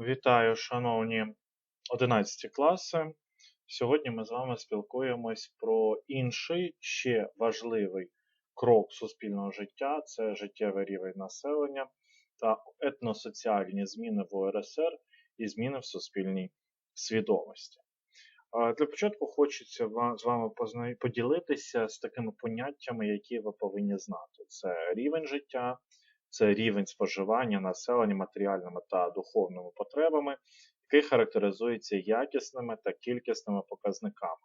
Вітаю, шановні 11 класи. Сьогодні ми з вами спілкуємось про інший ще важливий крок суспільного життя це життєвий рівень населення та етносоціальні зміни в УРСР і зміни в суспільній свідомості. Для початку хочеться з вами поділитися з такими поняттями, які ви повинні знати: це рівень життя, це рівень споживання населення матеріальними та духовними потребами, який характеризується якісними та кількісними показниками,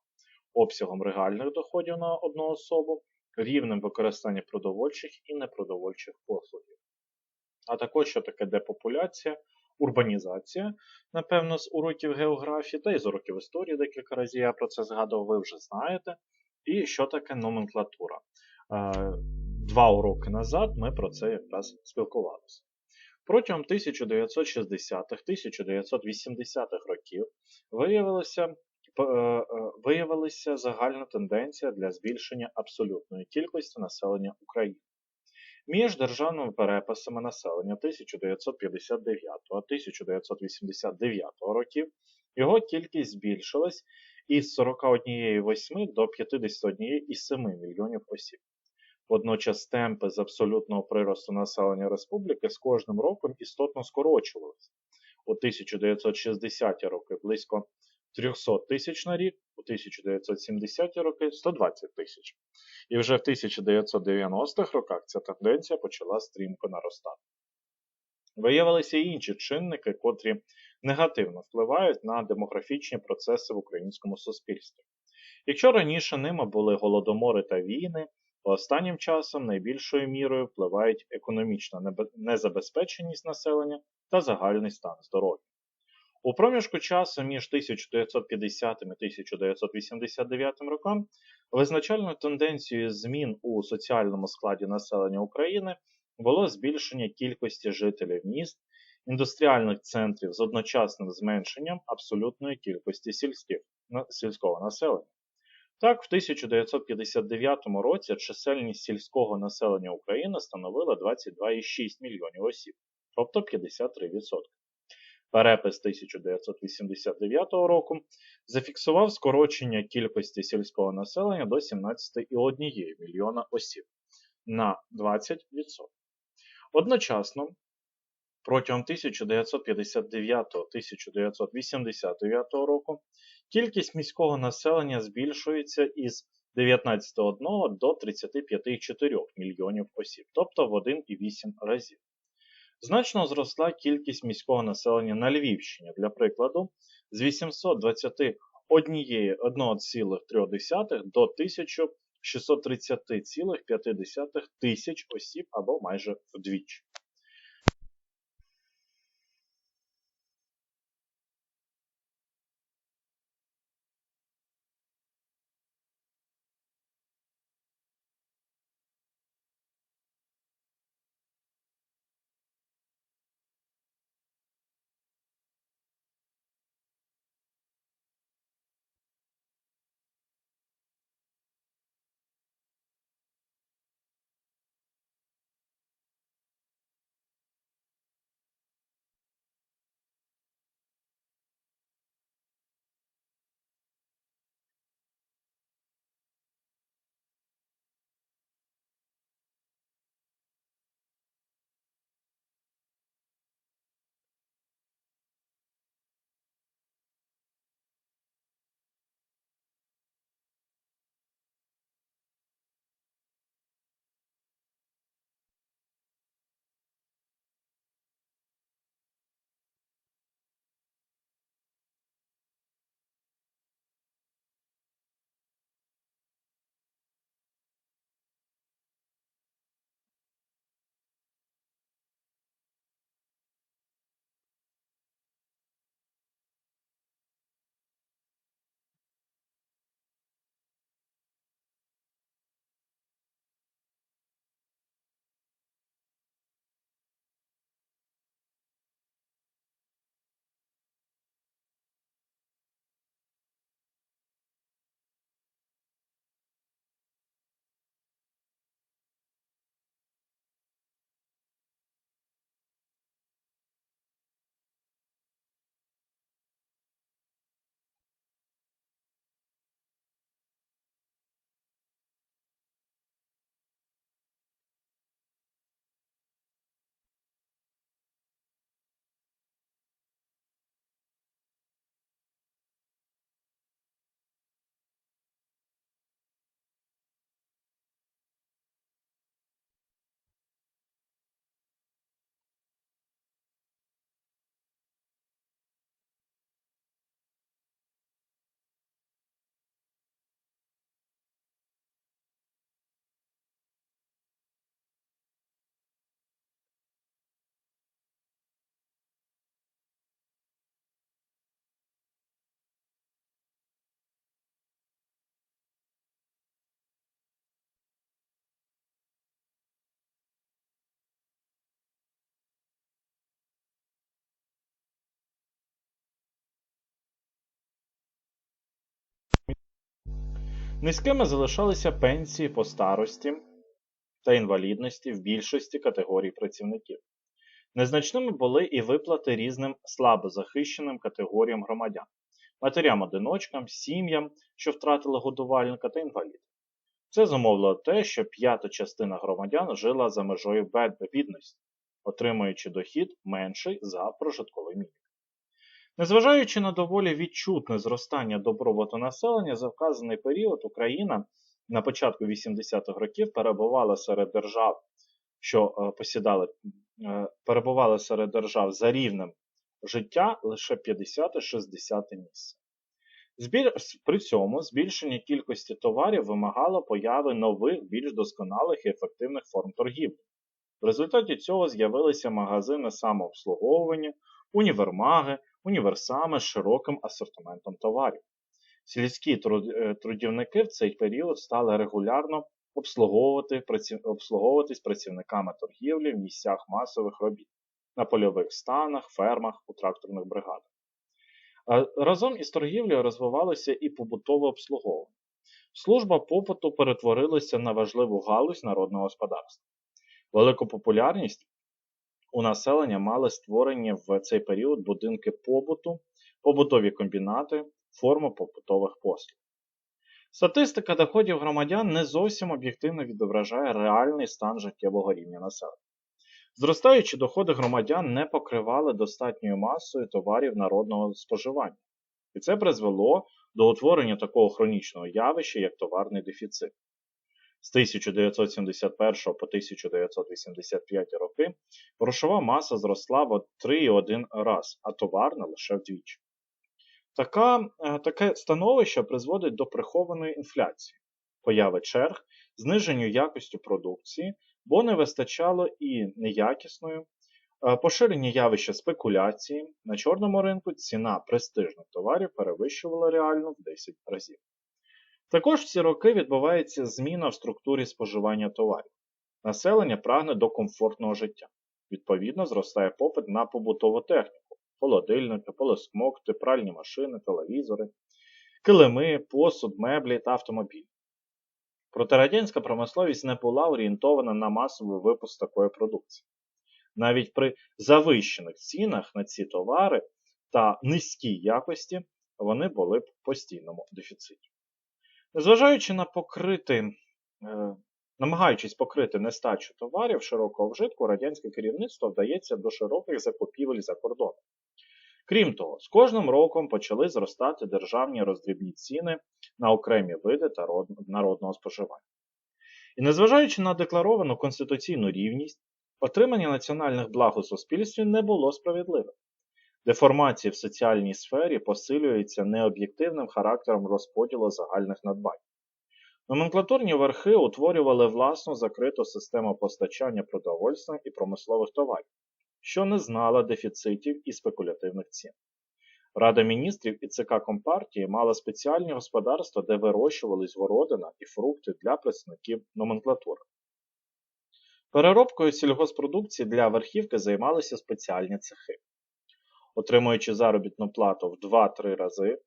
обсягом реальних доходів на одну особу, рівнем використання продовольчих і непродовольчих послугів. А також що таке депопуляція, урбанізація, напевно, з уроків географії та й з уроків історії декілька разів я про це згадував, ви вже знаєте. І що таке номенклатура. Два уроки назад ми про це якраз спілкувалися. Протягом 1960-1980-х років виявилася е, е, виявилася загальна тенденція для збільшення абсолютної кількості населення України. Між державними переписами населення 1959-1989 років його кількість збільшилась із 41,8 до 51,7 мільйонів осіб. Водночас темпи з абсолютного приросту населення республіки з кожним роком істотно скорочувалися. У 1960-ті роки близько 300 тисяч на рік, у 1970-ті роки 120 тисяч. І вже в 1990-х роках ця тенденція почала стрімко наростати. Виявилися і інші чинники, котрі негативно впливають на демографічні процеси в українському суспільстві. Якщо раніше ними були голодомори та війни, Останнім часом найбільшою мірою впливають економічна незабезпеченість населення та загальний стан здоров'я. У проміжку часу між 1950 і 1989 роком визначальною тенденцією змін у соціальному складі населення України було збільшення кількості жителів міст, індустріальних центрів з одночасним зменшенням абсолютної кількості сільських, сільського населення. Так, в 1959 році чисельність сільського населення України становила 22,6 мільйонів осіб, тобто 53%. Перепис 1989 року зафіксував скорочення кількості сільського населення до 17,1 мільйона осіб на 20%. Одночасно, протягом 1959-1989 року Кількість міського населення збільшується із 19,1 до 35,4 мільйонів осіб, тобто в 1,8 разів. Значно зросла кількість міського населення на Львівщині, для прикладу, з 821,3 до 1630,5 тисяч осіб або майже вдвічі. Низькими залишалися пенсії по старості та інвалідності в більшості категорій працівників. Незначними були і виплати різним слабозахищеним категоріям громадян, матерям-одиночкам, сім'ям, що втратили годувальника та інвалідам. Це зумовило те, що п'ята частина громадян жила за межою бідності, отримуючи дохід менший за прожитковий мінімум. Незважаючи на доволі відчутне зростання добробуту населення, за вказаний період Україна на початку 80-х років перебувала серед держав, що е, посідали, е, перебувала серед держав за рівнем життя лише 50-60 місце. При цьому збільшення кількості товарів вимагало появи нових, більш досконалих і ефективних форм торгівлі. В результаті цього з'явилися магазини самообслуговування, універмаги, універсами з широким асортиментом товарів. Сільські е, трудівники в цей період стали регулярно обслуговувати, обслуговуватись працівниками торгівлі в місцях масових робіт на польових станах, фермах, у тракторних бригадах. Разом із торгівлею розвивалося і побутове обслуговування. Служба попиту перетворилася на важливу галузь народного господарства. Велику популярність у населення мали створені в цей період будинки побуту, побутові комбінати, форми побутових послуг. Статистика доходів громадян не зовсім об'єктивно відображає реальний стан життєвого рівня населення. Зростаючі доходи громадян не покривали достатньою масою товарів народного споживання, і це призвело до утворення такого хронічного явища, як товарний дефіцит. З 1971 по 1985 роки грошова маса зросла в 3,1 раз, а товарна лише вдвічі. Така, е, Таке становище призводить до прихованої інфляції, появи черг, зниженню якості продукції, бо не вистачало і неякісної, е, поширення явища спекуляції. На чорному ринку ціна престижних товарів перевищувала реально в 10 разів. Також в ці роки відбувається зміна в структурі споживання товарів. Населення прагне до комфортного життя. Відповідно, зростає попит на побутову техніку, холодильники, полосмокти, пральні машини, телевізори, килими, посуд, меблі та автомобілі. Проте радянська промисловість не була орієнтована на масовий випуск такої продукції. Навіть при завищених цінах на ці товари та низькій якості вони були в постійному дефіциті. Незважаючи на покрити, е, намагаючись покрити нестачу товарів широкого вжитку, радянське керівництво вдається до широких закупівель за кордоном. Крім того, з кожним роком почали зростати державні роздрібні ціни на окремі види та народного споживання. І незважаючи на декларовану конституційну рівність, отримання національних благ у суспільстві не було справедливим. Деформація в соціальній сфері посилюється необ'єктивним характером розподілу загальних надбань. Номенклатурні верхи утворювали власну закриту систему постачання продовольства і промислових товарів, що не знала дефіцитів і спекулятивних цін. Рада міністрів і ЦК Компартії мала спеціальні господарства, де вирощувались городина і фрукти для представників номенклатури. Переробкою сільгоспродукції для верхівки займалися спеціальні цехи отримуючи заробітну плату в 2-3 рази е,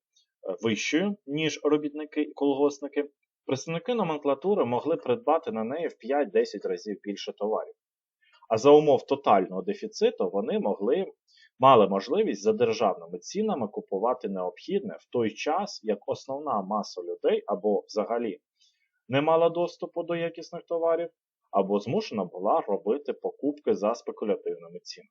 вищою, ніж робітники і колгосники, представники номенклатури могли придбати на неї в 5-10 разів більше товарів. А за умов тотального дефіциту вони могли, мали можливість за державними цінами купувати необхідне в той час, як основна маса людей або взагалі не мала доступу до якісних товарів, або змушена була робити покупки за спекулятивними цінами.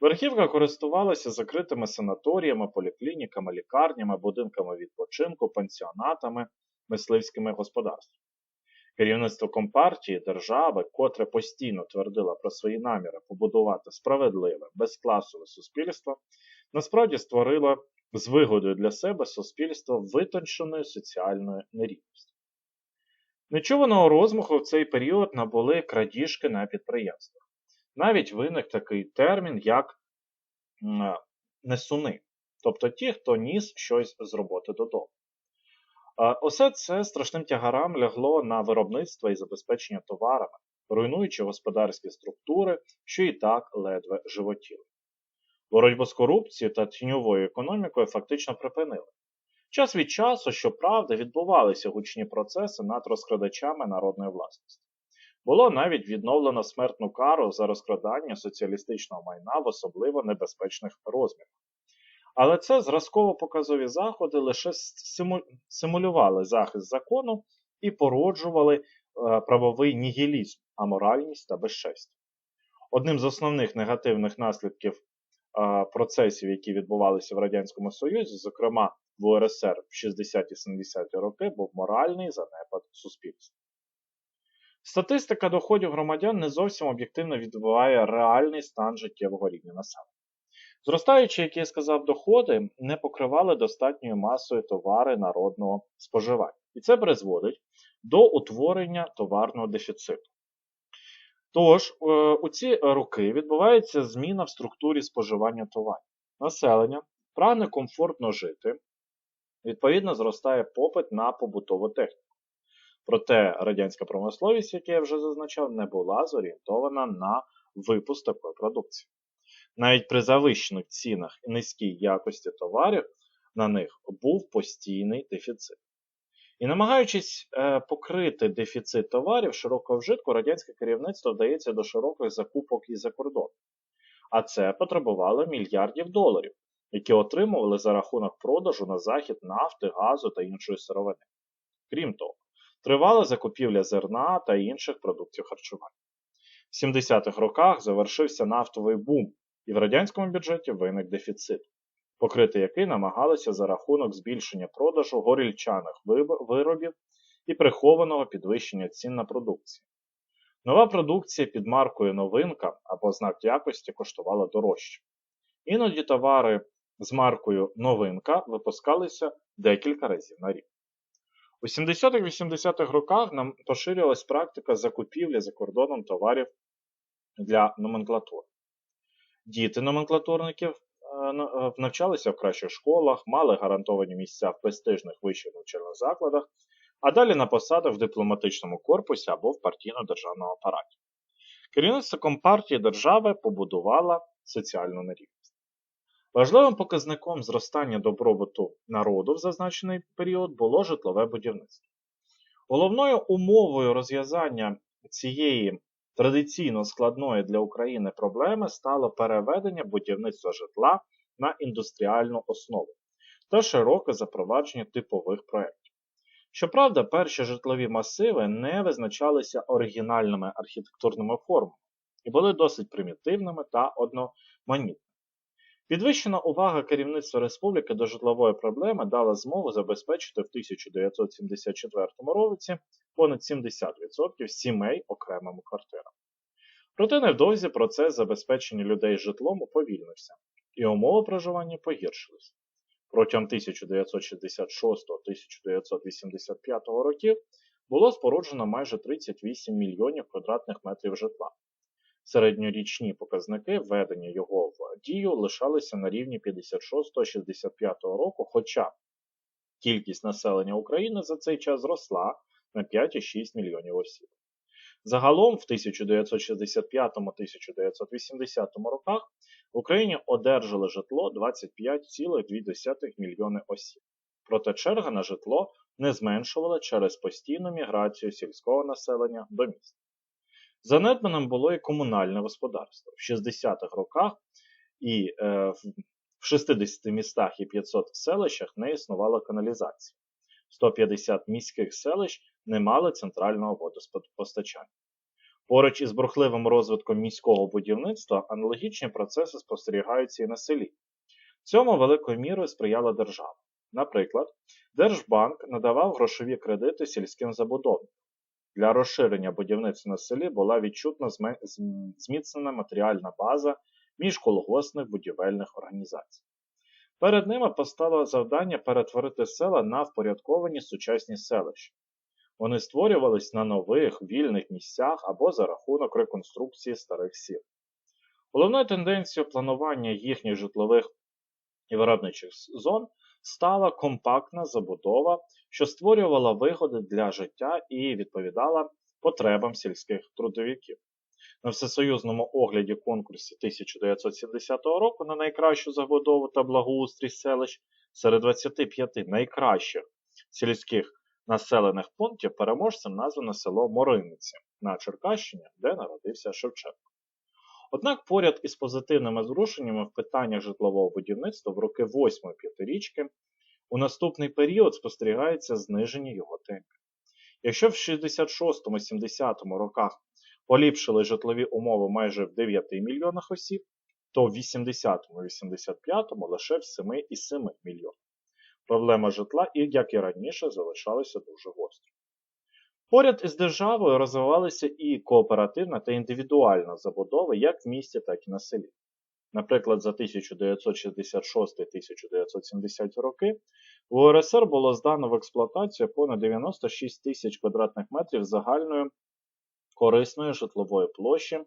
Верхівка користувалася закритими санаторіями, поліклініками, лікарнями, будинками відпочинку, пансіонатами, мисливськими господарствами. Керівництво Компартії держави, котре постійно твердило про свої наміри побудувати справедливе, безкласове суспільство, насправді створило з вигодою для себе суспільство витонченої соціальної нерівності. Нечуваного розмаху в цей період набули крадіжки на підприємствах. Навіть виник такий термін, як несуни, тобто ті, хто ніс щось з роботи додому. Усе це страшним тягарам лягло на виробництво і забезпечення товарами, руйнуючи господарські структури, що і так ледве животіли. Боротьбу з корупцією та тіньовою економікою фактично припинили. Час від часу, щоправда, відбувалися гучні процеси над розкрадачами народної власності. Було навіть відновлено смертну кару за розкрадання соціалістичного майна в особливо небезпечних розмірах. Але це зразково-показові заходи лише симулювали захист закону і породжували е, правовий нігілізм, аморальність та безчестя. Одним з основних негативних наслідків е, процесів, які відбувалися в Радянському Союзі, зокрема в УРСР в 60-70-ті роки, був моральний занепад суспільства. Статистика доходів громадян не зовсім об'єктивно відбуває реальний стан життєвого рівня населення. Зростаючи, як я сказав, доходи не покривали достатньою масою товари народного споживання. І це призводить до утворення товарного дефіциту. Тож, е, у ці роки відбувається зміна в структурі споживання товарів. Населення прагне комфортно жити, відповідно, зростає попит на побутову техніку. Проте радянська промисловість, як я вже зазначав, не була зорієнтована на випуск такої продукції. Навіть при завищених цінах і низькій якості товарів на них був постійний дефіцит. І намагаючись е, покрити дефіцит товарів широкого вжитку, радянське керівництво вдається до широких закупок із-за кордону. А це потребувало мільярдів доларів, які отримували за рахунок продажу на захід нафти, газу та іншої сировини. Крім того, тривала закупівля зерна та інших продуктів харчування. В 70-х роках завершився нафтовий бум, і в радянському бюджеті виник дефіцит, покрити який намагалися за рахунок збільшення продажу горільчаних виробів і прихованого підвищення цін на продукцію. Нова продукція під маркою новинка або знак якості коштувала дорожче. Іноді товари з маркою новинка випускалися декілька разів на рік. У 70-80-х роках нам поширювалась практика закупівлі за кордоном товарів для номенклатури. Діти номенклатурників е, е, навчалися в кращих школах, мали гарантовані місця в престижних вищих навчальних закладах, а далі на посадах в дипломатичному корпусі або в партійно-державному апараті. Керівництво Компартії держави побудувало соціальну нерівність. Важливим показником зростання добробуту народу в зазначений період було житлове будівництво. Головною умовою розв'язання цієї традиційно складної для України проблеми стало переведення будівництва житла на індустріальну основу та широке запровадження типових проєктів. Щоправда, перші житлові масиви не визначалися оригінальними архітектурними формами і були досить примітивними та одноманітними. Підвищена увага керівництва республіки до житлової проблеми дала змогу забезпечити в 1974 році понад 70% сімей окремими квартирами. Проте невдовзі процес забезпечення людей житлом уповільнився, і умови проживання погіршились. Протягом 1966-1985 років було споруджено майже 38 мільйонів квадратних метрів житла. Середньорічні показники введення його в дію лишалися на рівні 56-65 року, хоча кількість населення України за цей час зросла на 5,6 мільйонів осіб. Загалом в 1965-1980 роках в Україні одержали житло 25,2 мільйони осіб. Проте черга на житло не зменшувала через постійну міграцію сільського населення до міст. Занедбаним було і комунальне господарство. В 60-х роках і е, в 60 містах і 500 селищах не існувала каналізація. 150 міських селищ не мали центрального водопостачання. Поруч із бурхливим розвитком міського будівництва аналогічні процеси спостерігаються і на селі. Цьому великою мірою сприяла держава. Наприклад, Держбанк надавав грошові кредити сільським забудовникам. Для розширення будівництва на селі була відчутно зміцнена матеріальна база міжколгосних будівельних організацій. Перед ними постало завдання перетворити села на впорядковані сучасні селища. Вони створювались на нових вільних місцях або за рахунок реконструкції старих сіл. Головною тенденцією планування їхніх житлових і виробничих зон стала компактна забудова, що створювала вигоди для життя і відповідала потребам сільських трудовиків. На всесоюзному огляді конкурсі 1970 року на найкращу забудову та благоустрій селищ серед 25 найкращих сільських населених пунктів переможцем названо село Мориниці на Черкащині, де народився Шевченко. Однак поряд із позитивними зрушеннями в питаннях житлового будівництва в роки 8 п'ятирічки у наступний період спостерігається зниження його темпів. Якщо в 66-70 роках поліпшили житлові умови майже в 9 мільйонах осіб, то в 80-85 лише в 7,7 мільйонах. Проблема житла, як і раніше, залишалася дуже гостро. Поряд із державою розвивалися і кооперативна та індивідуальна забудова як в місті, так і на селі. Наприклад, за 1966-1970 роки в УРСР було здано в експлуатацію понад 96 тисяч квадратних метрів загальної корисної житлової площі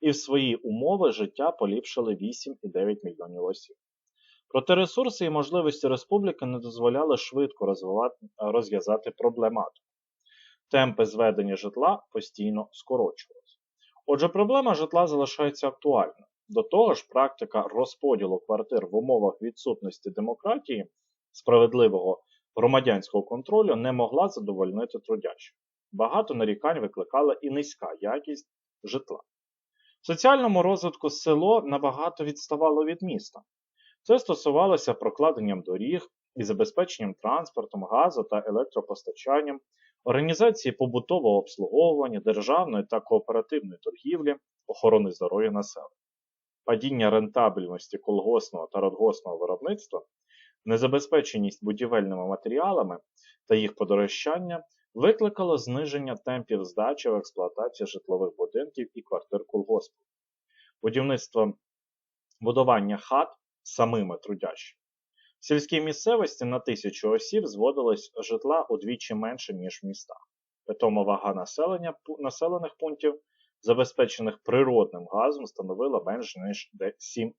і в свої умови життя поліпшили 8,9 мільйонів осіб. Проте ресурси і можливості республіки не дозволяли швидко розв'язати проблематику. Темпи зведення житла постійно скорочувалися. Отже, проблема житла залишається актуальною. До того ж, практика розподілу квартир в умовах відсутності демократії, справедливого громадянського контролю не могла задовольнити трудячих. Багато нарікань викликала і низька якість житла. В соціальному розвитку село набагато відставало від міста. Це стосувалося прокладенням доріг і забезпеченням транспортом, газу та електропостачанням, організації побутового обслуговування, державної та кооперативної торгівлі, охорони здоров'я населення. Падіння рентабельності колгосного та радгосного виробництва, незабезпеченість будівельними матеріалами та їх подорожчання викликало зниження темпів здачі в експлуатації житлових будинків і квартир колгоспів. Будівництво будування хат самими трудящими. В сільській місцевості на тисячу осіб зводилось житла удвічі менше, ніж в містах. Питома вага населення населених пунктів, забезпечених природним газом, становила менш ніж 7%.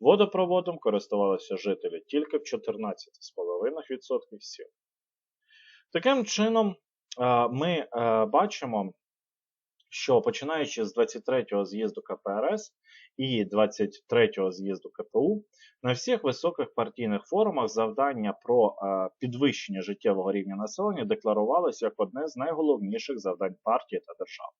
Водопроводом користувалися жителі тільки в 14,5% сіл. Таким чином, ми бачимо, що починаючи з 23-го з'їзду КПРС і 23-го з'їзду КПУ, на всіх високих партійних форумах завдання про підвищення життєвого рівня населення декларувалося як одне з найголовніших завдань партії та держави.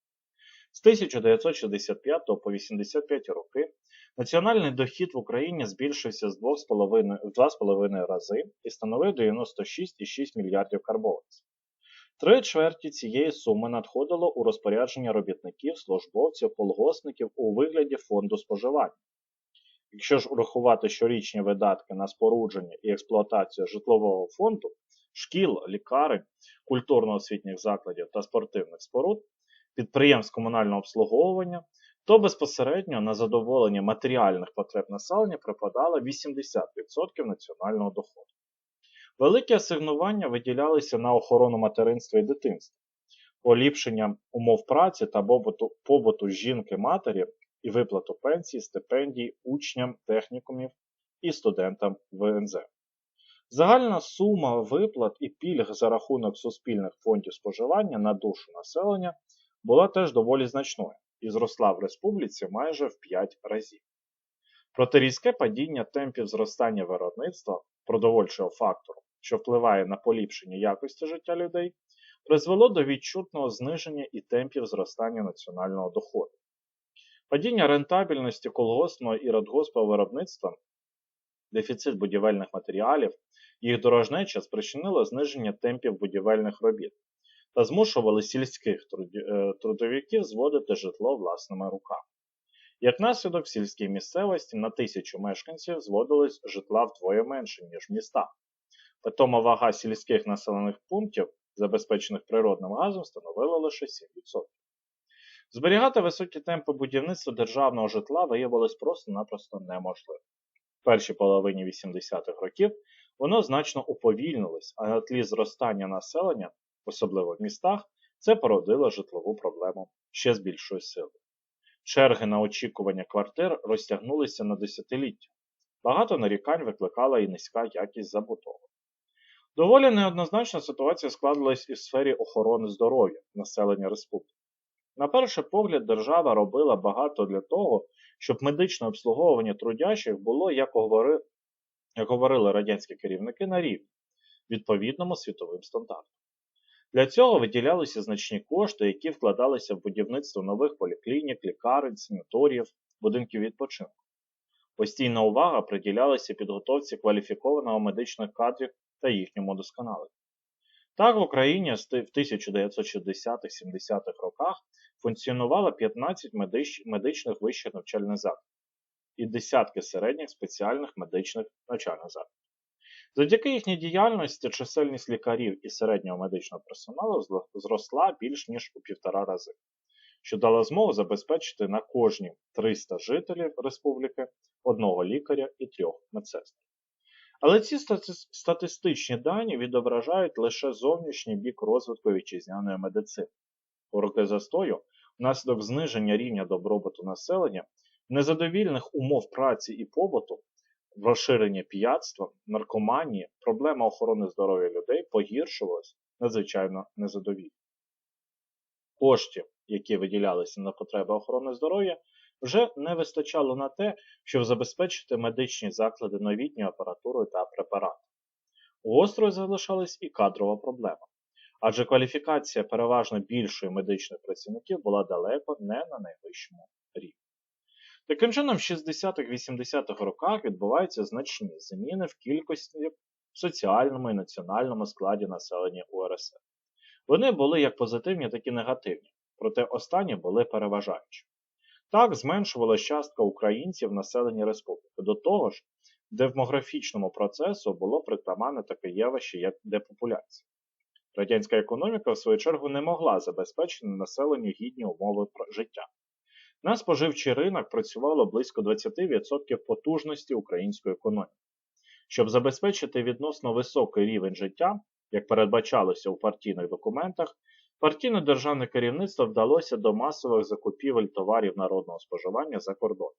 З 1965 по 85 роки національний дохід в Україні збільшився з 2,5 рази і становив 96,6 мільярдів карбованців. Три чверті цієї суми надходило у розпорядження робітників, службовців, колгоспників у вигляді фонду споживання. Якщо ж урахувати щорічні видатки на спорудження і експлуатацію житлового фонду, шкіл, лікарень, культурно-освітніх закладів та спортивних споруд, підприємств комунального обслуговування, то безпосередньо на задоволення матеріальних потреб населення припадало 80% національного доходу. Великі асигнування виділялися на охорону материнства і дитинства, поліпшення умов праці та побуту, жінки-матері і виплату пенсій, стипендій учням технікумів і студентам ВНЗ. Загальна сума виплат і пільг за рахунок суспільних фондів споживання на душу населення була теж доволі значною і зросла в республіці майже в 5 разів. Проте різке падіння темпів зростання виробництва продовольчого фактору, що впливає на поліпшення якості життя людей, призвело до відчутного зниження і темпів зростання національного доходу. Падіння рентабельності колгоспного і радгоспного виробництва, дефіцит будівельних матеріалів, їх дорожнеча спричинило зниження темпів будівельних робіт та змушували сільських е, трудовиків зводити житло власними руками. Як наслідок, в сільській місцевості на тисячу мешканців зводилось житла вдвоє менше, ніж в містах. Питома вага сільських населених пунктів, забезпечених природним газом, становила лише 7%. Зберігати високі темпи будівництва державного житла виявилось просто-напросто неможливо. В першій половині 80-х років воно значно уповільнилось, а на тлі зростання населення, особливо в містах, це породило житлову проблему ще з більшою силою. Черги на очікування квартир розтягнулися на десятиліття. Багато нарікань викликала і низька якість забудови. Доволі неоднозначна ситуація складалась і в сфері охорони здоров'я населення республіки. На перший погляд, держава робила багато для того, щоб медичне обслуговування трудящих було, як, говори, як говорили радянські керівники, на рівні, відповідному світовим стандартам. Для цього виділялися значні кошти, які вкладалися в будівництво нових поліклінік, лікарень, санаторіїв, будинків відпочинку. Постійна увага приділялася підготовці кваліфікованого медичних кадрів та їхньому досконаленню. Так, в Україні в 1960-70-х роках функціонувало 15 медичних вищих навчальних закладів і десятки середніх спеціальних медичних навчальних закладів. Завдяки їхній діяльності чисельність лікарів і середнього медичного персоналу зросла більш ніж у півтора рази, що дало змогу забезпечити на кожні 300 жителів республіки одного лікаря і трьох медсестер. Але ці статистичні дані відображають лише зовнішній бік розвитку вітчизняної медицини. У роки застою, внаслідок зниження рівня добробуту населення, незадовільних умов праці і побуту, розширення п'ятства, наркоманії, проблема охорони здоров'я людей погіршувалась надзвичайно незадовільно. Коштів, які виділялися на потреби охорони здоров'я, вже не вистачало на те, щоб забезпечити медичні заклади новітньою апаратурою та препаратами. Гострою залишалась і кадрова проблема, адже кваліфікація переважно більшої медичних працівників була далеко не на найвищому рівні. Таким чином, в 60-80-х роках відбуваються значні зміни в кількості в соціальному і національному складі населення УРСР. Вони були як позитивні, так і негативні, проте останні були переважаючі. Так зменшувалась частка українців в населенні республіки. До того ж, демографічному процесу було притаманне таке явище, як депопуляція. Радянська економіка, в свою чергу, не могла забезпечити населенню гідні умови життя. На споживчий ринок працювало близько 20% потужності української економіки. Щоб забезпечити відносно високий рівень життя, як передбачалося у партійних документах, партійне державне керівництво вдалося до масових закупівель товарів народного споживання за кордон.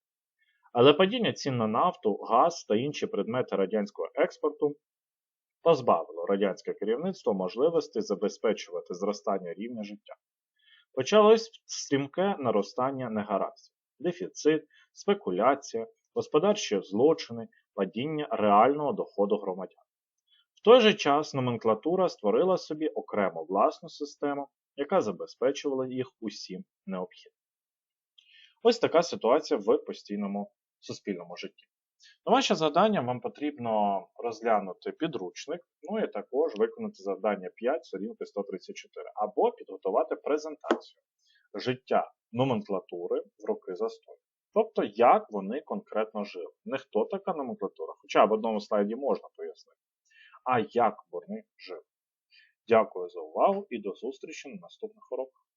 Але падіння цін на нафту, газ та інші предмети радянського експорту позбавило радянське керівництво можливості забезпечувати зростання рівня життя. Почалось стрімке наростання негараздів, дефіцит, спекуляція, господарчі злочини, падіння реального доходу громадян. В той же час номенклатура створила собі окрему власну систему, яка забезпечувала їх усім необхідним. Ось така ситуація в постійному суспільному житті. На ваше завдання вам потрібно розглянути підручник, ну і також виконати завдання 5 сторінки 134, або підготувати презентацію життя номенклатури в роки застою. Тобто, як вони конкретно жили. Не хто така номенклатура, хоча в одному слайді можна пояснити, а як вони жили. Дякую за увагу і до зустрічі на наступних уроках.